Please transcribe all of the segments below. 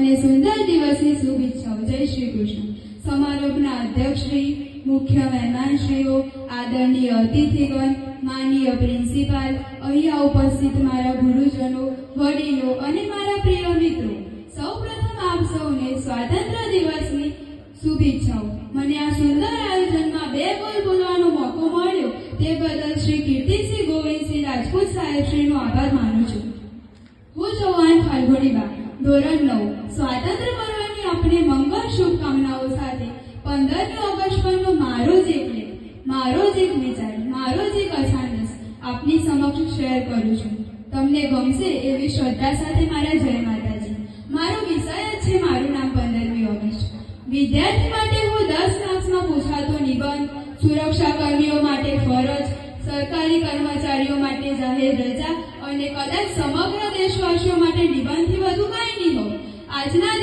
અને સુંદર દિવસની શુભેચ્છાઓ. જય શ્રી કૃષ્ણ. સમારોહના અધ્યક્ષશ્રી મુખ્ય મહેમાનશ્રીઓ આદરણીય અતિથિગણ માનનીય પ્રિન્સિપાલ, અહીંયા ઉપસ્થિત મારા ગુરુજનો, વડીલો અને મારા પ્રિય મિત્રો, સૌપ્રથમ આપ સૌને સ્વાતંત્ર્ય દિવસની શુભેચ્છાઓ. મને આ સુંદર આયોજનમાં બે બોલ બોલવાનો મોકો મળ્યો, તે બદલ શ્રી કીર્તિસિંહ ગોવિંદસિંહ રાજપૂત સાહેબશ્રીનો આભાર માનું છું. હું ચૌહાણ ફાલ્ગુનીબા ધોરણ નવ. સ્વાતંત્ર્ય પર્વની આપણે મંગળ શુભકામનાઓ સાથે પંદરમી ઓગસ્ટ પરનો મારો જ એક લેખ, મારો જ એક વિચાર, મારો જ એક અસાનસ આપની સમક્ષ શેર કરું છું. તમને ગમશે એવી શ્રદ્ધા સાથે મારા જય માતાજી. મારો વિષય જ છે મારું નામ પંદરમી ઓગસ્ટ. વિદ્યાર્થી માટે હું દસ ક્લાસમાં પૂછાતો નિબંધ સુરક્ષા કર્મીઓ માટે ફરજ, સરકારી કર્મચારીઓ માટે જાહેર રજા અને કદાચ સમગ્ર દેશવાસીઓ માટે નિબંધથી વધુ કાંઈ Tonight.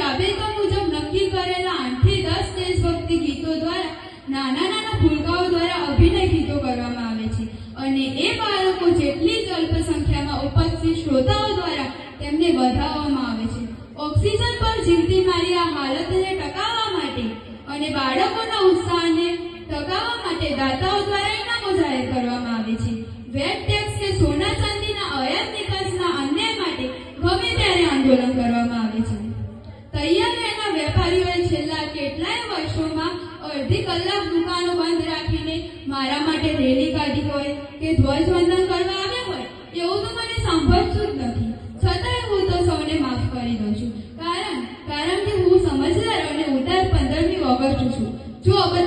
રાબેતા મુજબ નક્કી કરેલા આઠથી દસ દેશભક્તિ ગીતો દ્વારા નાના નાના ભૂલકાઓ દ્વારા અભિનય ગીતો કરવામાં આવે છે. અને એ બાળકો જેટલી જ અલ્પ સંખ્યામાં ઉપસ્થિત શ્રોતાઓ દ્વારા તેમને વધાવવામાં આવે છે. ઓક્સિજન પર જીવતી મારી આ હાલતને ટકાવવા માટે અને બાળકોના ઉત્સાહને ટકાવવા માટે દાતાઓ દ્વારા ઇનામો જાહેર કરવામાં આવે છે. વેટ વેપારીઓએ છેલ્લા કેટલાય વર્ષોમાં અડધી કલાક દુકાનો બંધ રાખીને મારા માટે રેલી કાઢી હોય કે ધ્વજવંદન કરવા આવ્યા હોય, એવું તો મને સાંભળતું જ નથી. છતાંય હું તો સૌને માફ કરી દઉં છું. કારણ કારણ કે હું સમજદાર અને ઉદાર પંદરમી ઓગસ્ટ છું. જો अब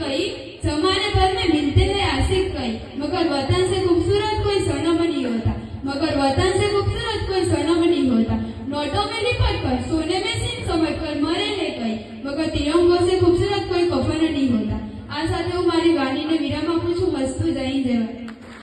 कई जमाने भर में मिलते हैं आशिक कई मगर वतन से खूबसूरत कोई सनम नहीं होता मगर वतन से खूबसूरत कोई सनम नहीं होता नोटों में लिपट कर सोने में सीन समझ कर मरे हैं कई मगर तिरंगों से खूबसूरत कोई कफन नहीं होता આ સાથે હું મારી વાણીને વિરામ આપું છું વસ્તુ જય જય